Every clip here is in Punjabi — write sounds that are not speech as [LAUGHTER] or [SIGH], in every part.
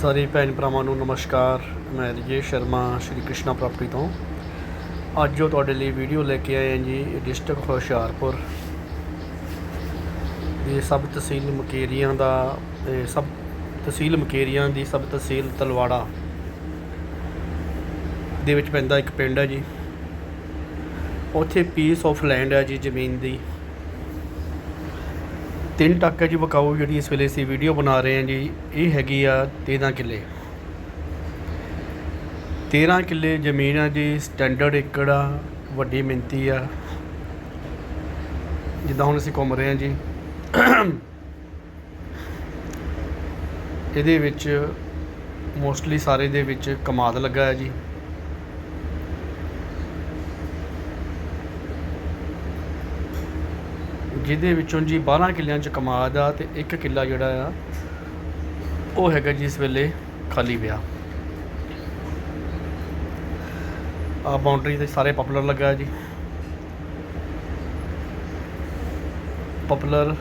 ਸਾਰੇ ਭੈਣ ਭਰਾਵਾਂ ਨੂੰ ਨਮਸਕਾਰ। ਮੈਂ ਰਜੇਸ਼ ਸ਼ਰਮਾ, ਸ਼੍ਰੀ ਕ੍ਰਿਸ਼ਨਾ ਪ੍ਰਾਪਰਟੀ ਤੋਂ। ਅੱਜ ਜੋ ਤੁਹਾਡੇ ਲਈ ਵੀਡੀਓ ਲੈ ਕੇ ਆਏ ਹਾਂ ਜੀ, ਡਿਸਟ੍ਰਿਕਟ ਹੁਸ਼ਿਆਰਪੁਰ। ਇਹ ਸਬ ਤਹਿਸੀਲ ਮਕੇਰੀਆਂ ਦਾ, ਇਹ ਸਬ ਤਹਿਸੀਲ ਮਕੇਰੀਆਂ ਦੀ ਸਬ ਤਹਿਸੀਲ ਤਲਵਾੜਾ ਦੇ ਵਿੱਚ ਪੈਂਦਾ ਇੱਕ ਪਿੰਡ ਹੈ ਜੀ। ਉੱਥੇ ਪੀਸ ਆਫ ਲੈਂਡ ਹੈ ਜੀ, ਜ਼ਮੀਨ ਦੀ। ਤਿੰਨ ਟੱਕ ਹੈ ਜੀ ਵਕਾਊ ਜਿਹੜੀ ਇਸ ਵੇਲੇ ਅਸੀਂ ਵੀਡੀਓ ਬਣਾ ਰਹੇ ਹਾਂ ਜੀ। ਇਹ ਹੈਗੀ ਆ 13 ਕਿੱਲੇ। 13 ਕਿੱਲੇ ਜ਼ਮੀਨ ਆ ਜੀ ਸਟੈਂਡਰਡ ਏਕੜ ਆ, ਵੱਡੀ ਮਿੰਤੀ ਆ। ਜਿੱਦਾਂ ਹੁਣ ਅਸੀਂ ਘੁੰਮ ਰਹੇ ਹਾਂ ਜੀ। ਇਹਦੇ ਵਿੱਚ ਮੋਸਟਲੀ ਸਾਰੇ ਦੇ ਵਿੱਚ ਕਮਾਦ ਲੱਗਾ ਹੈ ਜੀ। ਜਿਹਦੇ ਵਿੱਚੋਂ ਜੀ 12 ਕਿੱਲਿਆਂ ਚ ਕਮਾਦ ਆ ਤੇ ਇੱਕ ਕਿੱਲਾ ਜਿਹੜਾ ਆ, ਉਹ ਹੈਗਾ ਜੀ ਇਸ ਵੇਲੇ ਖਾਲੀ ਪਿਆ। ਆ ਬਾਉਂਡਰੀ ਤੇ ਸਾਰੇ ਪਪੂਲਰ ਲੱਗਾ ਜੀ। ਪਪੂਲਰ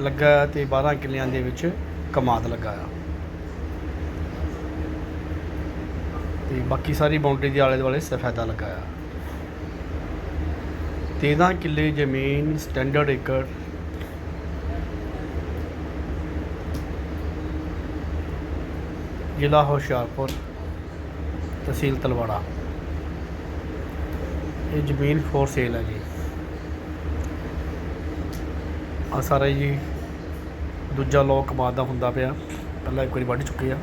ਲੱਗਾ ਹੈ ਤੇ 12 ਕਿੱਲਿਆਂ ਦੇ ਵਿੱਚ ਕਮਾਦ ਲੱਗਾ ਆ। ਤੇ ਬਾਕੀ ਸਾਰੀ ਬਾਉਂਡਰੀ ਦੇ ਆਲੇ ਦੁਆਲੇ ਸਫੈਦਾ ਲੱਗਾ ਆ। 13 ਕਿੱਲੇ ਜ਼ਮੀਨ ਸਟੈਂਡਰਡ ਏਕੜ ਜ਼ਿਲ੍ਹਾ ਹੁਸ਼ਿਆਰਪੁਰ, ਤਹਿਸੀਲ ਤਲਵਾੜਾ। ਇਹ ਜ਼ਮੀਨ ਫੋਰ ਸੇਲ ਹੈ ਜੀ। ਆ ਸਾਰਾ ਜੀ, ਦੂਜਾ ਲੋਕ ਕਮਾਦ ਦਾ ਹੁੰਦਾ ਪਿਆ। ਪਹਿਲਾਂ ਇੱਕ ਵਾਰੀ ਵੱਢ ਚੁੱਕੇ ਆ।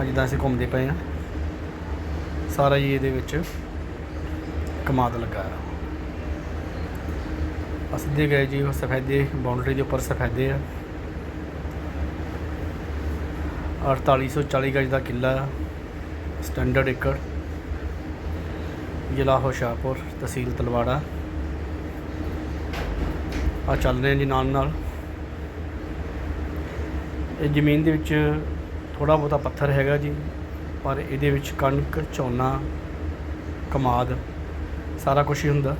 ਅੱਜ ਦਾ ਅਸੀਂ ਘੁੰਮਦੇ ਪਏ ਆ। ਸਾਰਾ ਜੀ ਇਹਦੇ ਵਿੱਚ ਕਮਾਦ ਲੱਗਾ ਆ ਆ ਸਿੱਧੇ ਗਏ ਜੀ, ਉਹ ਸਫੈਦੇ ਬਾਉਂਡਰੀ ਦੇ ਉੱਪਰ ਸਫੈਦੇ ਆ। 4840 ਗਜ ਦਾ ਕਿੱਲਾ ਆ ਸਟੈਂਡਰਡ ਏਕੜ ਜ਼ਿਲ੍ਹਾ ਹੁਸ਼ਿਆਰਪੁਰ, ਤਹਿਸੀਲ ਤਲਵਾੜਾ। ਆ ਚੱਲ ਰਹੇ ਜੀ ਨਾਲ ਨਾਲ। ਇਹ ਜ਼ਮੀਨ ਦੇ ਵਿੱਚ ਥੋੜਾ ਬਹੁਤਾ ਪੱਥਰ ਹੈਗਾ ਜੀ, ਪਰ ਇਹਦੇ ਵਿੱਚ ਕਣਕ, ਝੋਨਾ, ਕਮਾਦ ਸਾਰਾ ਕੁਝ ਹੀ ਹੁੰਦਾ।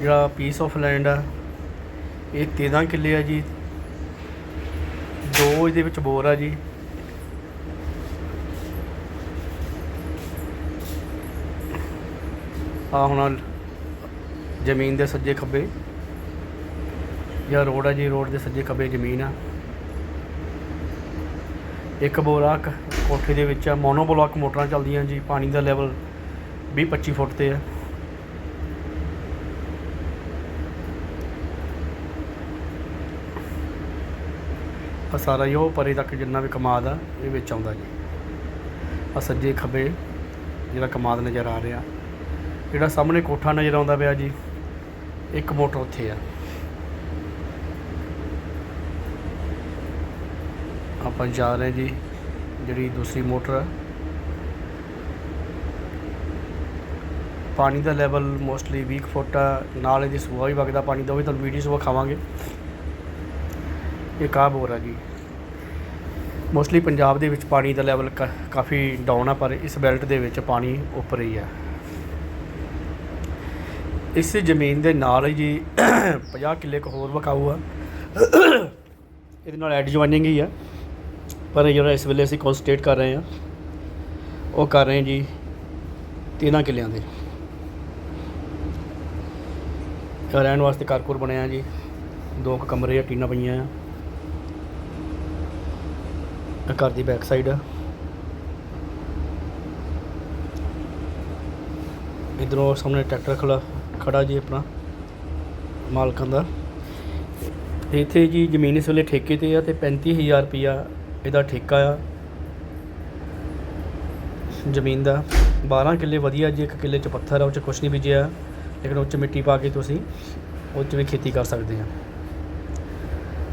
ਜਿਹੜਾ ਪੀਸ ਆਫ ਲੈਂਡ ਆ, ਇਹ 13 ਕਿੱਲੇ ਆ ਜੀ? ਦੋ ਇਹਦੇ ਵਿੱਚ ਬੋਰ ਆ ਜੀ। ਆ ਹੁਣ ਜ਼ਮੀਨ ਦੇ ਸੱਜੇ ਖੱਬੇ ਜਾਂ ਰੋਡ ਆ ਜੀ, ਰੋਡ ਦੇ ਸੱਜੇ ਖੱਬੇ ਜ਼ਮੀਨ ਆ। ਇੱਕ ਬੋਰਾਕ ਕੋਠੇ ਦੇ ਵਿੱਚ ਆ। ਮੋਨੋ ਬਲੋਕ ਮੋਟਰਾਂ ਚੱਲਦੀਆਂ ਜੀ, ਪਾਣੀ ਦਾ ਲੈਵਲ 20 25 ਫੁੱਟ ਤੇ ਆ। ਆ ਸਾਰਾ ਹੀ ਉਹ ਪਰੇ ਤੱਕ ਜਿੰਨਾ ਵੀ ਕਮਾਦ ਆ, ਇਹ ਵਿੱਚ ਆਉਂਦਾ ਜੀ। ਆ ਸੱਜੇ ਖੱਬੇ ਜਿਹੜਾ ਕਮਾਦ ਨਜ਼ਰ ਆ ਰਿਹਾ। ਜਿਹੜਾ ਸਾਹਮਣੇ ਕੋਠਾ ਨਜ਼ਰ ਆਉਂਦਾ ਪਿਆ ਜੀ, ਇੱਕ ਮੋਟਰ ਉੱਥੇ ਆ। ਆਪਾਂ ਜਾ ਰਹੇ ਜੀ, ਜਿਹੜੀ ਦੂਸਰੀ ਮੋਟਰ ਆ। ਪਾਣੀ ਦਾ ਲੈਵਲ ਮੋਸਟਲੀ 20 ਕੁ ਫੁੱਟ ਆ, ਨਾਲ ਇਹਦੀ ਸੂਆ ਵੀ ਵਗਦਾ ਪਾਣੀ ਦਾ, ਉਹ ਵੀ ਤੁਹਾਨੂੰ ਵੀਡੀਓ ਸੁਆ ਖਾਵਾਂਗੇ ਇਹ ਕਾ ਬੋਰ ਆ ਜੀ। ਮੋਸਟਲੀ ਪੰਜਾਬ ਦੇ ਵਿੱਚ ਪਾਣੀ ਦਾ ਲੈਵਲ ਕਾਫੀ ਡਾਊਨ ਆ, ਪਰ ਇਸ ਬੈਲਟ ਦੇ ਵਿੱਚ ਪਾਣੀ ਉੱਪਰ ਹੀ ਆ। ਇਸ ਜ਼ਮੀਨ ਦੇ ਨਾਲ ਹੀ ਜੀ [CLEARS THROAT] 50 ਕਿੱਲੇ ਕੁ ਹੋਰ ਵਕਾਊ ਆ। ਇਹਦੇ ਨਾਲ ਐਡ ਜੁਆਇਨਿੰਗ ਹੀ ਆ। ਪਰ ਜਿਹੜਾ ਇਸ ਵੇਲੇ ਅਸੀਂ ਕਨਸਟੇਟ ਕਰ ਰਹੇ ਹਾਂ, ਉਹ ਕਰ ਰਹੇ ਜੀ 13 ਕਿਲਿਆਂ ਦੇ। ਰਹਿਣ ਵਾਸਤੇ ਘਰ-ਘੁਰ ਬਣਿਆ ਜੀ। ਦੋ ਕੁ ਕਮਰੇ ਆ, ਟੀਨਾ ਪਈਆਂ ਆ। ਘਰ ਦੀ ਬੈਕ ਸਾਈਡ ਆ। ਇਧਰੋਂ ਸਾਹਮਣੇ ਟਰੈਕਟਰ ਖੜਾ ਖੜਾ ਜੀ ਆਪਣਾ, ਮਾਲਕਾਂ ਦਾ। ਇੱਥੇ ਜੀ ਜ਼ਮੀਨ ਇਸ ਵੇਲੇ ਠੇਕੇ ਤੇ ਆ ਤੇ 35000 ਰੁਪਿਆ ਇਹਦਾ ਠੇਕਾ ਆ। ਜ਼ਮੀਨ ਦਾ 12 ਕਿੱਲੇ ਵਧੀਆ ਜੀ, ਇੱਕ ਕਿੱਲੇ ਚ ਪੱਥਰ ਆ, ਉਹ ਚ ਕੁਛ ਨਹੀਂ ਬੀਜਿਆ। ਲੇਕਿਨ ਉਹ ਚ ਮਿੱਟੀ ਪਾ ਕੇ ਤੁਸੀਂ ਉਹ ਚ ਵੀ ਖੇਤੀ ਕਰ ਸਕਦੇ ਆ।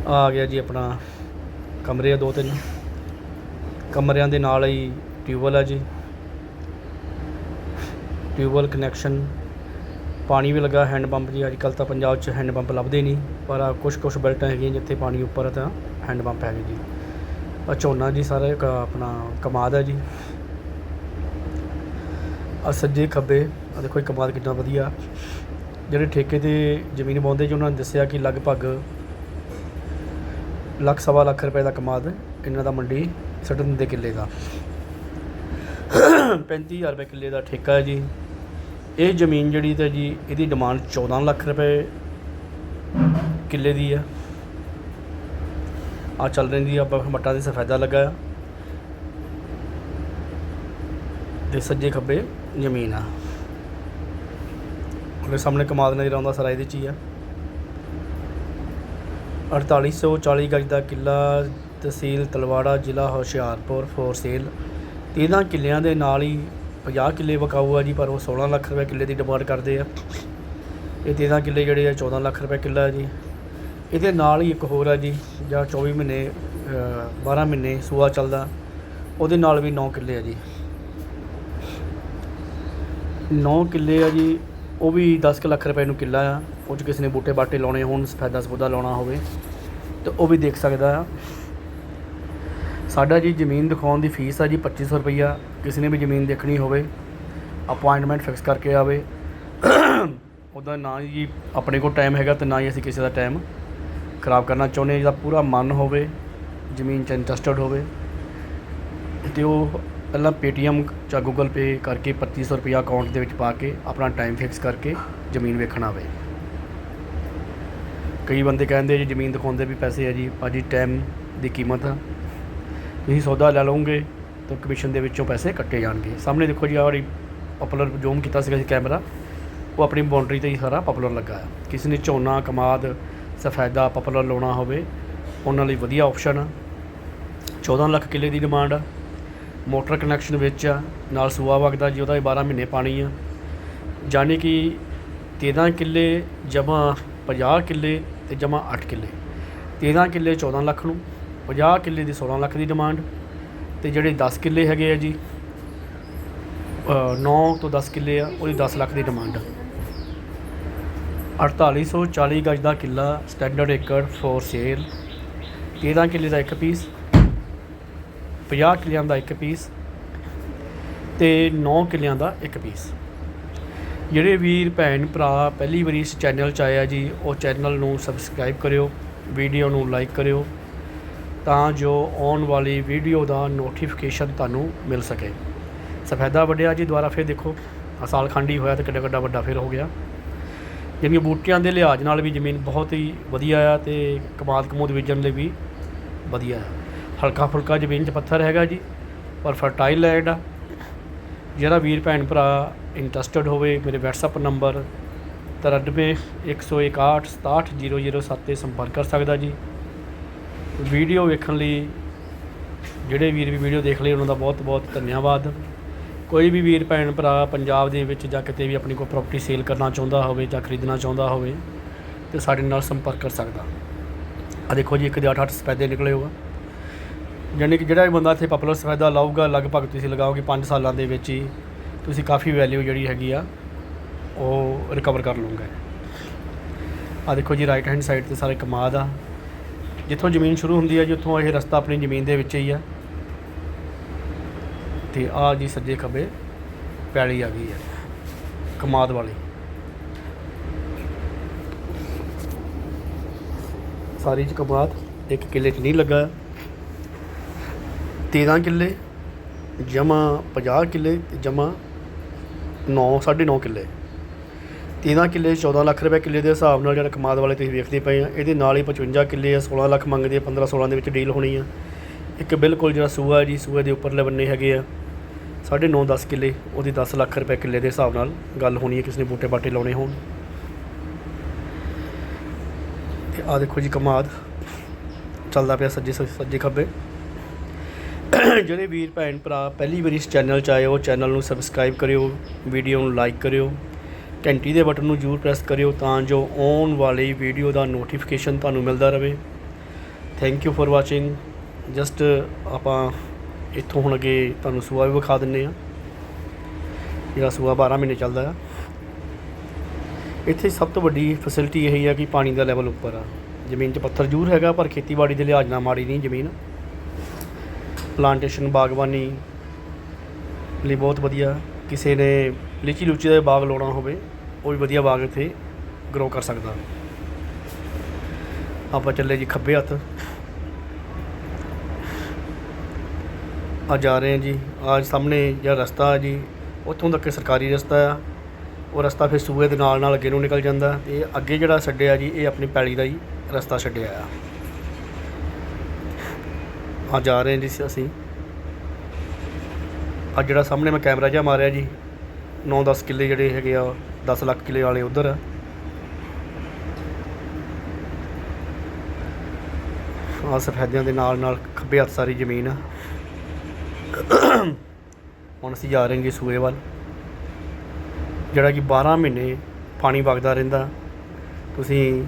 ਆ ਗਿਆ ਜੀ ਆਪਣਾ ਕਮਰੇ ਆ ਦੋ ਤਿੰਨ। ਕਮਰਿਆਂ ਦੇ ਨਾਲ ਹੀ ਟਿਊਬਵੈਲ ਆ ਜੀ। Tubewell connection. ਪਾਣੀ ਵੀ ਲੱਗਾ ਹੈਂਡ ਪੰਪ ਜੀ ਅੱਜ ਕੱਲ੍ਹ ਤਾਂ ਪੰਜਾਬ 'ਚ ਹੈਂਡ ਪੰਪ ਲੱਭਦੇ ਨਹੀਂ, ਪਰ ਆ ਕੁਝ ਕੁਝ ਬੈਲਟਾਂ ਹੈਗੀਆਂ ਜਿੱਥੇ ਪਾਣੀ ਉੱਪਰ ਤਾਂ ਹੈਂਡ ਪੰਪ ਹੈਗੇ ਜੀ। ਝੋਨਾ ਜੀ ਸਾਰਾ ਇੱਕ ਆਪਣਾ ਕਮਾਦ ਹੈ ਜੀ। ਆ ਸੱਜੇ ਖੱਬੇ ਆ ਦੇਖੋ ਇਹ ਕਮਾਦ ਕਿੰਨਾ ਵਧੀਆ। ਜਿਹੜੇ ਠੇਕੇ ਤੇ ਜ਼ਮੀਨ ਪਾਉਂਦੇ ਜੀ, ਉਹਨਾਂ ਨੇ ਦੱਸਿਆ ਕਿ ਲਗਭਗ ਲੱਖ ਸਵਾ ਲੱਖ ਰੁਪਏ ਦਾ ਕਮਾਦ ਇਹਨਾਂ ਦਾ ਮੰਡੀ ਸੱਟਣ ਦੇ ਕਿੱਲੇ ਦਾ। 35000 ਰੁਪਏ ਕਿੱਲੇ ਦਾ ਠੇਕਾ ਹੈ ਜੀ। ਇਹ ਜ਼ਮੀਨ ਜਿਹੜੀ ਤੇ ਜੀ, ਇਹਦੀ ਡਿਮਾਂਡ 14 ਲੱਖ ਰੁਪਏ ਕਿੱਲੇ ਦੀ ਆ। ਆ ਚੱਲ ਰਹੀ ਦੀ ਆਪਾਂ ਮੱਟਾਂ ਦੇ ਸਫੈਦਾ ਲੱਗਾ ਆ ਤੇ ਸੱਜੇ ਖੱਬੇ ਜ਼ਮੀਨ ਆ। ਉਹਦੇ ਸਾਹਮਣੇ ਕਮਾਦ ਨਜ਼ਰ ਆਉਂਦਾ ਸਾਰਾ ਇਹਦੇ 'ਚ ਹੀ ਆ 4840 ਗਜ ਦਾ ਕਿੱਲਾ, ਤਹਿਸੀਲ ਤਲਵਾੜਾ, ਜ਼ਿਲ੍ਹਾ ਹੁਸ਼ਿਆਰਪੁਰ ਫੋਰ ਸੇਲ ਤੇਰਾਂ ਕਿੱਲਿਆਂ ਦੇ ਨਾਲ ਹੀ 50 ਕਿੱਲੇ ਵਕਾਊ ਆ ਜੀ, ਪਰ ਉਹ 16 ਲੱਖ ਰੁਪਏ ਕਿੱਲੇ ਦੀ ਡਿਮਾਂਡ ਕਰਦੇ ਆ। ਇਹ ਤੇਰਾਂ ਕਿੱਲੇ ਜਿਹੜੇ ਆ 14 ਲੱਖ ਰੁਪਏ ਕਿੱਲਾ ਹੈ ਜੀ। ਇਹਦੇ ਨਾਲ ਹੀ ਇੱਕ ਹੋਰ ਆ ਜੀ ਜਾਂ 24 ਮਹੀਨੇ ਅ, 12 ਮਹੀਨੇ ਸੂਆ ਚੱਲਦਾ। ਉਹਦੇ ਨਾਲ ਵੀ 9 ਕਿੱਲੇ ਆ ਜੀ। 9 ਕਿੱਲੇ ਆ ਜੀ ਉਹ ਵੀ 10 ਕੁ ਲੱਖ ਰੁਪਏ ਨੂੰ ਕਿੱਲਾ ਆ। ਉਹ 'ਚ ਕਿਸੇ ਨੇ ਬੂਟੇ ਬਾਟੇ ਲਾਉਣੇ ਹੋਣ ਸਫੈਦਾ ਸਫੂਦਾ ਲਾਉਣਾ ਹੋਵੇ ਤੇ ਉਹ ਵੀ ਦੇਖ ਸਕਦਾ ਆ। ਸਾਡਾ ਜੀ ਜ਼ਮੀਨ ਦਿਖਾਉਣ ਦੀ ਫੀਸ ਆ ਜੀ 2500 ਰੁਪਈਆ। ਕਿਸੇ ਨੇ ਵੀ ਜ਼ਮੀਨ ਦੇਖਣੀ ਹੋਵੇ ਅਪਾਇੰਟਮੈਂਟ ਫਿਕਸ ਕਰਕੇ ਆਵੇ। ਉਹਦਾ ਨਾ ਜੀ ਆਪਣੇ ਕੋਲ ਟਾਈਮ ਹੈਗਾ ਤੇ ਨਾ ਹੀ ਅਸੀਂ ਕਿਸੇ ਦਾ ਟਾਈਮ ਖਰਾਬ ਕਰਨਾ ਚਾਹੁੰਦੇ ਜਿਹਦਾ ਪੂਰਾ ਮਨ ਹੋਵੇ, ਜ਼ਮੀਨ 'ਚ ਇੰਟਰਸਟਡ ਹੋਵੇ, ਤੇ ਉਹ ਪਹਿਲਾਂ ਪੇਟੀਐਮ ਜਾਂ ਗੂਗਲ ਪੇ ਕਰਕੇ 2500 ਰੁਪਇਆ ਅਕਾਊਂਟ ਦੇ ਵਿੱਚ ਪਾ ਕੇ ਆਪਣਾ ਟਾਈਮ ਫਿਕਸ ਕਰਕੇ ਜ਼ਮੀਨ ਵੇਖਣ ਆਵੇ। ਕਈ ਬੰਦੇ ਕਹਿੰਦੇ ਜੀ, ਜ਼ਮੀਨ ਦਿਖਾਉਂਦੇ ਵੀ ਪੈਸੇ ਆ ਜੀ, ਭਾਜੀ ਟਾਈਮ ਦੀ ਕੀਮਤ ਆ। ਤੁਸੀਂ ਸੌਦਾ ਲੈ ਲਓਗੇ ਤਾਂ ਕਮਿਸ਼ਨ ਦੇ ਵਿੱਚੋਂ ਪੈਸੇ ਕੱਟੇ ਜਾਣਗੇ। ਸਾਹਮਣੇ ਦੇਖੋ ਜੀ, ਆਹ ਵਾਲੀ ਪਪੂਲਰ ਜ਼ੂਮ ਕੀਤਾ ਸੀਗਾ ਜੀ ਕੈਮਰਾ ਉਹ ਆਪਣੀ ਬਾਉਂਡਰੀ ਤੇ ਹੀ ਸਾਰਾ ਪਪੂਲਰ ਲੱਗਾ ਆ। ਕਿਸੇ ਨੇ ਝੋਨਾ, ਕਮਾਦ ਸਫੈਦਾ ਪਪੂਲਰ ਲਾਉਣਾ ਹੋਵੇ, ਉਹਨਾਂ ਲਈ ਵਧੀਆ ਆਪਸ਼ਨ ਆ। 14 ਲੱਖ ਕਿੱਲੇ ਦੀ ਡਿਮਾਂਡ ਆ। ਮੋਟਰ ਕਨੈਕਸ਼ਨ ਵਿੱਚ ਆ, ਨਾਲ ਸੂਆ ਵਗਦਾ ਜੀ, ਉਹਦਾ ਵੀ 12 ਮਹੀਨੇ ਪਾਣੀ ਆ। ਜਾਣੀ ਕਿ 13 ਕਿੱਲੇ ਜਮਾ 50 ਕਿੱਲੇ ਤੇ ਜਮਾ 8 ਕਿੱਲੇ। 13 ਕਿੱਲੇ 14 ਲੱਖ ਨੂੰ 50 ਕਿੱਲੇ ਦੀ 16 ਲੱਖ ਦੀ ਡਿਮਾਂਡ ਤੇ ਜਿਹੜੇ 10 ਕਿੱਲੇ ਹੈਗੇ ਆ ਜੀ 9 ਤੋਂ 10 ਕਿੱਲੇ ਆ, ਉਹਦੀ 10 ਲੱਖ ਦੀ ਡਿਮਾਂਡ ਆ। 4840 ਗਜ ਦਾ ਕਿੱਲਾ ਸਟੈਂਡਰਡ ਏਕੜ ਫੋਰ ਸੇਲ 13 ਕਿੱਲੇ ਦਾ ਇੱਕ ਪੀਸ 50 ਕਿੱਲਿਆਂ ਦਾ ਇੱਕ ਪੀਸ ਤੇ 9 ਕਿੱਲਿਆਂ ਦਾ ਇੱਕ ਪੀਸ ਜਿਹੜੇ ਵੀਰ, ਭੈਣ, ਭਰਾ ਪਹਿਲੀ ਵਾਰੀ ਇਸ ਚੈਨਲ 'ਚ ਆਇਆ ਜੀ, ਉਹ ਚੈਨਲ ਨੂੰ ਸਬਸਕ੍ਰਾਈਬ ਕਰਿਓ ਵੀਡੀਓ ਨੂੰ ਲਾਈਕ ਕਰਿਓ ਤਾਂ ਜੋ ਆਉਣ ਵਾਲੀ ਵੀਡੀਓ ਦਾ ਨੋਟੀਫਿਕੇਸ਼ਨ ਤੁਹਾਨੂੰ ਮਿਲ ਸਕੇ। ਸਫੈਦਾ ਵੱਡਿਆ ਜੀ, ਦੁਬਾਰਾ ਫਿਰ ਦੇਖੋ। ਆਹ ਸਾਲ ਖਾਂਡੀ ਹੋਇਆ ਤੇ ਕਿੱਡਾ ਕਿੱਡਾ ਵੱਡਾ ਫਿਰ ਹੋ ਗਿਆ। ਜਿਵੇਂ ਬੂਟਿਆਂ ਦੇ ਲਿਹਾਜ਼ ਨਾਲ ਵੀ ਜ਼ਮੀਨ ਬਹੁਤ ਹੀ ਵਧੀਆ ਆ ਤੇ ਕਮਾਦ ਕਮੂਦ ਬੀਜਣ ਲਈ ਵੀ ਵਧੀਆ ਆ। ਹਲਕਾ ਫੁਲਕਾ ਜ਼ਮੀਨ 'ਚ ਪੱਥਰ ਹੈਗਾ ਜੀ, ਪਰ ਫਰਟਾਈਲ ਲੈਂਡ ਆ। ਜਿਹੜਾ ਵੀਰ ਭੈਣ ਭਰਾ ਇੰਟਰਸਟਡ ਹੋਵੇ, ਮੇਰੇ WhatsApp ਨੰਬਰ 93 161 67007 ਤੇ ਸੰਪਰਕ ਕਰ ਸਕਦਾ ਜੀ। ਵੀਡੀਓ ਵੇਖਣ ਲਈ ਜਿਹੜੇ ਵੀਰ ਵੀ ਵੀਡੀਓ ਦੇਖ ਲਈ ਉਹਨਾਂ ਦਾ ਬਹੁਤ ਬਹੁਤ ਧੰਨਵਾਦ। ਕੋਈ ਵੀ ਵੀਰ, ਭੈਣ, ਭਰਾ ਪੰਜਾਬ ਦੇ ਵਿੱਚ ਜਾਂ ਕਿਤੇ ਵੀ ਆਪਣੀ ਕੋਈ ਪ੍ਰਾਪਰਟੀ ਸੇਲ ਕਰਨਾ ਚਾਹੁੰਦਾ ਹੋਵੇ ਜਾਂ ਖਰੀਦਣਾ ਚਾਹੁੰਦਾ ਹੋਵੇ, ਤੇ ਸਾਡੇ ਨਾਲ ਸੰਪਰਕ ਕਰ ਸਕਦਾ। ਆ ਦੇਖੋ ਜੀ, ਇੱਕ ਦੇ 8-8 ਸਫੈਦੇ ਨਿਕਲੇ ਹੋਗਾ ਯਾਨੀ ਕਿ ਜਿਹੜਾ ਵੀ ਬੰਦਾ ਇੱਥੇ ਪਪੂਲਰ ਸਫੈਦਾ ਲਾਊਗਾ, ਲਗਭਗ ਤੁਸੀਂ ਲਗਾਓਗੇ 5 ਸਾਲਾਂ ਦੇ ਵਿੱਚ ਹੀ, ਤੁਸੀਂ ਕਾਫੀ ਵੈਲਿਊ ਜਿਹੜੀ ਹੈਗੀ ਆ, ਉਹ ਰਿਕਵਰ ਕਰ ਲਓਗੇ। ਆ ਦੇਖੋ ਜੀ ਰਾਈਟ ਹੈਂਡ ਸਾਈਡ ਤੇ ਸਾਰੇ ਕਮਾਦ ਆ। ਜਿੱਥੋਂ ਜ਼ਮੀਨ ਸ਼ੁਰੂ ਹੁੰਦੀ ਆ ਜੀ, ਉੱਥੋਂ ਇਹ ਰਸਤਾ ਆਪਣੀ ਜ਼ਮੀਨ ਦੇ ਵਿੱਚ ਹੀ ਆ। ਤੇ ਆ ਜੀ ਸੱਜੇ ਖੱਬੇ ਪੈਲੀ ਆ ਗਈ ਹੈ, ਕਮਾਦ ਵਾਲੀ। ਸਾਰੀ ਚ ਕਮਾਦ, ਇੱਕ ਕਿੱਲੇ 'ਚ ਨਹੀਂ ਲੱਗਾ। 13 ਕਿੱਲੇ ਜਮਾ 50 ਕਿੱਲੇ ਤੇ ਜਮਾ 9 9.5 ਕਿੱਲੇ। 13 ਕਿੱਲੇ 14 ਲੱਖ ਰੁਪਏ ਕਿੱਲੇ ਦੇ ਹਿਸਾਬ ਨਾਲ ਜਿਹੜਾ ਕਮਾਦ ਵਾਲੇ ਤੁਸੀਂ ਵੇਖਦੇ ਪਏ ਆ, ਇਹਦੇ ਨਾਲ ਹੀ 55 ਕਿੱਲੇ ਆ 16 ਲੱਖ ਮੰਗਦੇ ਆ 15 16 ਦੇ ਵਿੱਚ ਡੀਲ ਹੋਣੀ ਆ। ਇੱਕ ਬਿਲਕੁਲ ਜਿਹੜਾ ਸੂਆ ਜੀ, ਸੂਏ ਦੇ ਉੱਪਰਲੇ ਬੰਨੇ ਹੈਗੇ ਆ। ਸਾਢੇ 9 10 ਕਿੱਲੇ, ਉਹਦੀ 10 ਲੱਖ ਰੁਪਏ ਕਿੱਲੇ ਦੇ ਹਿਸਾਬ ਨਾਲ ਗੱਲ ਹੋਣੀ ਹੈ ਕਿਸੇ ਨੇ ਬੂਟੇ ਬਾਟੇ ਲਾਉਣੇ ਹੋਣ। ਤੇ ਆ ਦੇਖੋ ਜੀ ਕਮਾਦ, ਚੱਲਦਾ ਪਿਆ ਸੱਜੇ ਸੱਜੇ ਖੱਬੇ। ਜਿਹੜੇ ਵੀਰ ਭੈਣ ਭਰਾ ਪਹਿਲੀ ਵਾਰੀ ਇਸ ਚੈਨਲ 'ਚ ਆਏ ਉਹ ਚੈਨਲ ਨੂੰ ਸਬਸਕ੍ਰਾਈਬ ਕਰਿਓ ਵੀਡੀਓ ਨੂੰ ਲਾਈਕ ਕਰਿਓ, ਘੰਟੀ ਦੇ ਬਟਨ ਨੂੰ ਜ਼ਰੂਰ ਪ੍ਰੈਸ ਕਰਿਓ ਤਾਂ ਜੋ ਆਉਣ ਵਾਲੀ ਵੀਡੀਓ ਦਾ ਨੋਟੀਫਿਕੇਸ਼ਨ ਤੁਹਾਨੂੰ ਮਿਲਦਾ ਰਹੇ। Thank you for watching just ਆਪਾਂ ਇੱਥੋਂ ਹੁਣ ਅੱਗੇ ਤੁਹਾਨੂੰ ਸੂਆ ਵੀ ਵਿਖਾ ਦਿੰਨੇ ਆ। ਜਿਹੜਾ ਸੂਆ 12 ਮਹੀਨੇ ਚੱਲਦਾ ਆ। ਇੱਥੇ ਸਭ ਤੋਂ ਵੱਡੀ ਫੈਸਿਲਿਟੀ ਇਹ ਹੀ ਆ ਕਿ ਪਾਣੀ ਦਾ ਲੈਵਲ ਉੱਪਰ ਆ। ਜ਼ਮੀਨ 'ਚ ਪੱਥਰ ਜ਼ਰੂਰ ਹੈਗਾ, ਪਰ ਖੇਤੀਬਾੜੀ ਦੇ ਲਿਹਾਜ਼ ਨਾਲ ਮਾੜੀ ਨਹੀਂ ਜ਼ਮੀਨ। ਪਲਾਂਟੇਸ਼ਨ ਬਾਗਬਾਨੀ ਲਈ ਬਹੁਤ ਵਧੀਆ। ਕਿਸੇ ਨੇ ਲੀਚੀ ਲੂਚੀ ਦਾ ਬਾਗ ਲਾਉਣਾ ਹੋਵੇ, ਉਹ ਵੀ ਵਧੀਆ ਬਾਗ ਇੱਥੇ ਗਰੋ ਕਰ ਸਕਦਾ। ਆਪਾਂ ਚੱਲੇ ਜੀ ਖੱਬੇ ਹੱਥ। ਆ ਜਾ ਰਹੇ ਹਾਂ ਜੀ। ਆ ਸਾਹਮਣੇ ਜਿਹੜਾ ਰਸਤਾ ਆ ਜੀ, ਉੱਥੋਂ ਤੱਕ ਸਰਕਾਰੀ ਰਸਤਾ ਆ। ਉਹ ਰਸਤਾ ਫਿਰ ਸੂਏ ਦੇ ਨਾਲ ਨਾਲ ਅੱਗੇ ਨੂੰ ਨਿਕਲ ਜਾਂਦਾ। ਤੇ ਅੱਗੇ ਜਿਹੜਾ ਛੱਡਿਆ ਜੀ, ਇਹ ਆਪਣੀ ਪੈਲੀ ਦਾ ਹੀ ਰਸਤਾ ਛੱਡਿਆ ਆ। ਆ ਜਾ ਰਹੇ ਹਾਂ ਜੀ ਅਸੀਂ। ਆ ਜਿਹੜਾ ਸਾਹਮਣੇ ਮੈਂ ਕੈਮਰਾ ਜਿਹਾ ਮਾਰਿਆ ਜੀ 9-10 ਕਿੱਲੇ ਜਿਹੜੇ ਹੈਗੇ ਆ 10 ਲੱਖ ਕਿੱਲੇ ਵਾਲੇ ਉਧਰ। ਆ ਆ ਸਫੈਦਿਆਂ ਦੇ ਨਾਲ ਨਾਲ ਖੱਬੇ ਹੱਥ ਸਾਰੀ ਜ਼ਮੀਨ ਆ। ਹੁਣ ਅਸੀਂ ਜਾ ਰਹੇ ਹਾਂ ਸੂਏ ਵੱਲ ਜਿਹੜਾ ਕਿ 12 ਮਹੀਨੇ ਪਾਣੀ ਵਗਦਾ ਰਹਿੰਦਾ। ਤੁਸੀਂ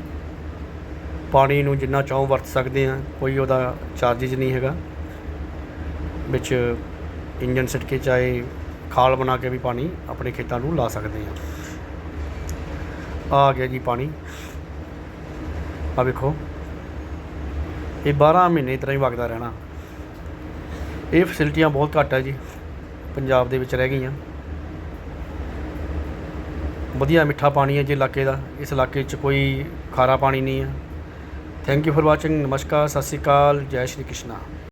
ਪਾਣੀ ਨੂੰ ਜਿੰਨਾ ਚਾਹੋ ਵਰਤ ਸਕਦੇ ਆ ਕੋਈ ਉਹਦਾ ਚਾਰजेस ਨਹੀਂ ਹੈਗਾ। ਵਿੱਚ ਇੰਜਨ ਸਿੱਟ ਕੇ ਚਾਹੇ ਖਾਲ ਬਣਾ ਕੇ ਵੀ ਪਾਣੀ ਆਪਣੇ ਖੇਤਾਂ ਨੂੰ ਲਾ ਸਕਦੇ ਆ ਆ ਗਿਆ ਜੀ ਪਾਣੀ। ਆ ਵੇਖੋ। ਇਹ 12 ਮਹੀਨੇ ਇਸ ਤਰ੍ਹਾਂ ਹੀ ਵਗਦਾ ਰਹਿਣਾ। ਇਹ ਫੈਸਿਲਿਟੀਆਂ ਬਹੁਤ ਘੱਟ ਹੈ ਜੀ, ਪੰਜਾਬ ਦੇ ਵਿੱਚ ਰਹਿ ਗਈਆਂ। ਵਧੀਆ ਮਿੱਠਾ ਪਾਣੀ ਹੈ ਜੀ ਇਲਾਕੇ ਦਾ, ਇਸ ਇਲਾਕੇ 'ਚ ਕੋਈ ਖਾਰਾ ਪਾਣੀ ਨਹੀਂ ਹੈ ਥੈਂਕ ਯੂ ਫॉर ਵਾਚਿੰਗ ਨਮਸਕਾਰ, ਸਤਿ ਸ਼੍ਰੀ ਅਕਾਲ, ਜੈ ਸ਼੍ਰੀ ਕ੍ਰਿਸ਼ਨਾ।